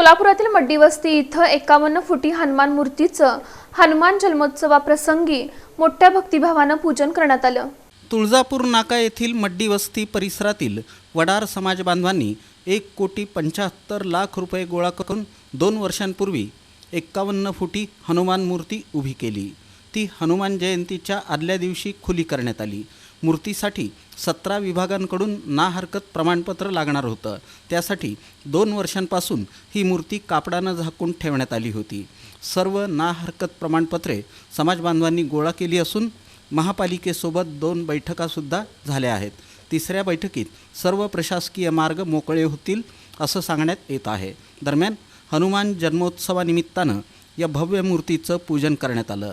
सोलापुरातील muddy वस्ती इथं एकावन्न फुटी हनुमान मूर्तीचं हनुमान जन्मोत्सवाप्रसंगी मोठ्या भक्तिभावानं पूजन करण्यात आलं. तुळजापूर नाका येथील मड्डी वस्ती परिसरातील वडार समाज बांधवांनी एक कोटी पंच्याहत्तर लाख रुपये गोळा करून दोन वर्षांपूर्वी एक्कावन्न फुटी हनुमान मूर्ती उभी केली. ती हनुमान जयंतीच्या आदल्या दिवशी खुली करण्यात आली. मूर्तीसाठी सतरा विभागांकडून ना हरकत प्रमाणपत्र लागणार होतं. त्यासाठी दोन वर्षांपासून ही मूर्ती कापडानं झाकून ठेवण्यात आली होती. सर्व ना हरकत प्रमाणपत्रे समाज बांधवांनी गोळा केली असून महापालिकेसोबत दोन बैठकासुद्धा झाल्या आहेत. तिसऱ्या बैठकीत सर्व प्रशासकीय मार्ग मोकळे होतील असं सांगण्यात येत आहे. दरम्यान हनुमान जन्मोत्सवानिमित्तानं या भव्य मूर्तीचं पूजन करण्यात आलं.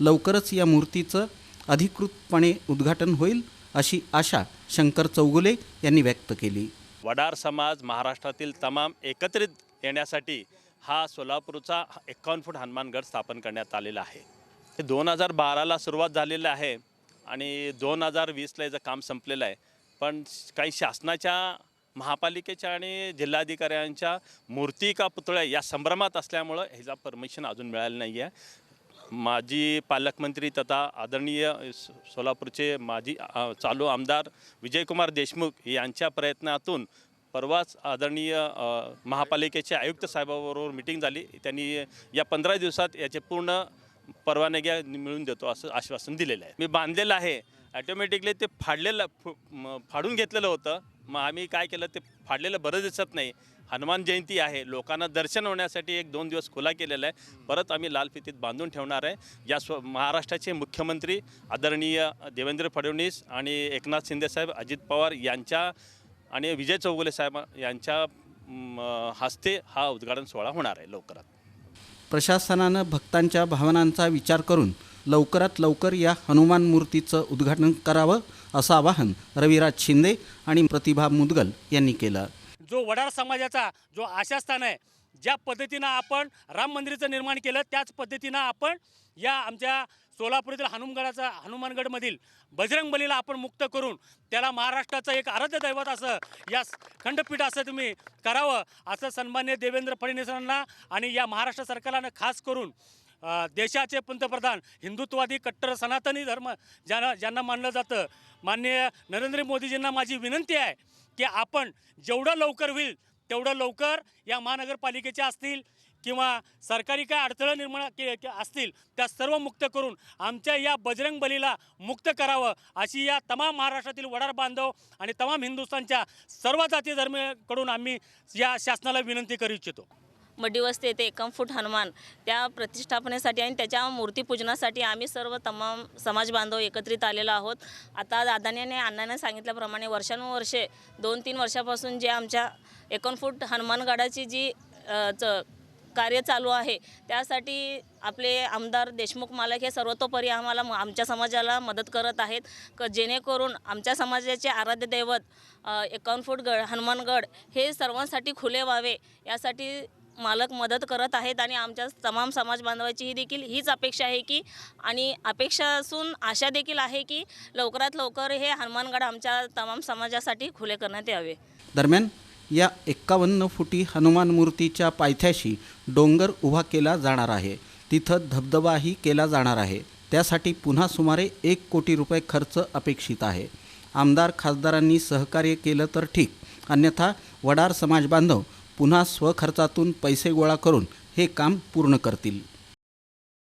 लवकरच या मूर्तीचं अधिकृतपणे उद्घाटन होईल अशी आशा शंकर चौगुले यांनी व्यक्त केली. वडार समाज महाराष्ट्रातील तमाम एकत्रित येण्यासाठी हा सोलापूरचा एकावन्न फूट हनुमानगड स्थापन करण्यात आलेला आहे. हे दोन हजार बाराला सुरुवात झालेलं आहे आणि दोन हजार वीसला याचं काम संपलेलं आहे. पण काही शासनाच्या महापालिकेच्या आणि जिल्हाधिकाऱ्यांच्या मूर्ती का पुतळ्या या संभ्रमात असल्यामुळं ह्याचा परमिशन अजून मिळालं नाही आहे माजी पालकमंत्री तथा आदरणीय सोलापूरचे माजी चालू आमदार विजयकुमार देशमुख यांच्या प्रयत्नातून परवाच आदरणीय महापालिकेचे आयुक्त साहेबाबरोबर मिटिंग झाली. त्यांनी या पंधरा दिवसात याचे पूर्ण परवानग्या मिळून देतो असं आश्वासन दिलेलं आहे. मी बांधलेलं आहे. ॲटोमॅटिकली ते फाडलेलं फु- म- फाडून घेतलेलं होतं. मग आम्ही काय केलं ते फाडलेलं बरं दिसत नाही. हनुमान जयंती आहे लोकांना दर्शन होण्यासाठी एक दोन दिवस खुला केलेला आहे. परत आम्ही लाल फितीत बांधून ठेवणार आहे. या स्व महाराष्ट्राचे मुख्यमंत्री आदरणीय देवेंद्र फडणवीस आणि एकनाथ शिंदेसाहेब अजित पवार यांच्या आणि विजय चौगुले साहेब यांच्या हस्ते हा उद्घाटन सोहळा होणार आहे लवकरात. प्रशासनानं भक्तांच्या भावनांचा विचार करून लवकरात लवकर या हनुमान मूर्तीचं उद्घाटन करावं. असं आवाहन रविराज शिंदे आणि प्रतिभा मुदगल यांनी केलं. जो वडार समाजाचा जो आशास्थान आहे ज्या पद्धतीनं आपण राम मंदिराचं निर्माण केलं त्याच पद्धतीनं आपण या आमच्या सोलापूरातील हनुमगडाचा हनुमानगडमधील बजरंग बलीला आपण मुक्त करून त्याला महाराष्ट्राचं एक आराध्य दैवत असं या खंडपीठ असं तुम्ही करावं असं सन्मान्य देवेंद्र फडणवीसांना आणि या महाराष्ट्र सरकारला खास करून देशाचे पंतप्रधान हिंदुत्ववादी कट्टर सनातनी धर्म ज्यांना ज्यांना मानलं जातं. माननीय नरेंद्र मोदीजींना माझी विनंती आहे की आपण जेवढं लवकर होईल तेवढं लवकर या महानगरपालिकेच्या असतील किंवा सरकारी काय अडथळं निर्माण के के- असतील त्या सर्व मुक्त करून आमच्या या बजरंग बलीला मुक्त करावं अशी या तमाम महाराष्ट्रातील वडार बांधव आणि तमाम हिंदुस्थानच्या सर्व जाती धर्मीकडून आम्ही या शासनाला विनंती करू इच्छितो. मड्डी येथे एकम फूट हनुमान. त्या प्रतिष्ठापनेसाठी आणि त्याच्या मूर्तीपूजनासाठी आम्ही सर्व तमाम समाज बांधव एकत्रित आलेलो आहोत. आता दादाने अण्णाने सांगितल्याप्रमाणे वर्षानुवर्षे दोन तीन वर्षापासून जे आमच्या एकोणफूट हनुमानगडाची जी च कार्य चालू आहे त्यासाठी आपले आमदार देशमुख मालक हे सर्वतोपरी आम्हाला म- आमच्या समाजाला मदत करत आहेत. क जेणेकरून आमच्या समाजाचे आराध्य दैवत एकावन्न फूट गड हनुमानगड हे सर्वांसाठी खुले व्हावे. यासाठी मालक मदत करत आहेत आणि आमच्या तमाम समाज बांधवाची ही देखील हीच अपेक्षा आहे की आणि अपेक्षा असून आशा देखील आहे की लवकरात लवकर हे हनुमानगड आमच्या तमाम समाजासाठी खुले करण्यात यावे. दरम्यान या एक्कावन्न फुटी हनुमान मूर्तीच्या पायथ्याशी डोंगर उभा केला जाणार आहे. तिथं धबधबाही केला जाणार आहे. त्यासाठी पुन्हा सुमारे एक कोटी रुपये खर्च अपेक्षित आहे. आमदार खासदारांनी सहकार्य केलं तर ठीक. अन्यथा वडार समाज बांधव पुन्हा स्वखर्चातून पैसे गोळा करून हे काम पूर्ण करतील.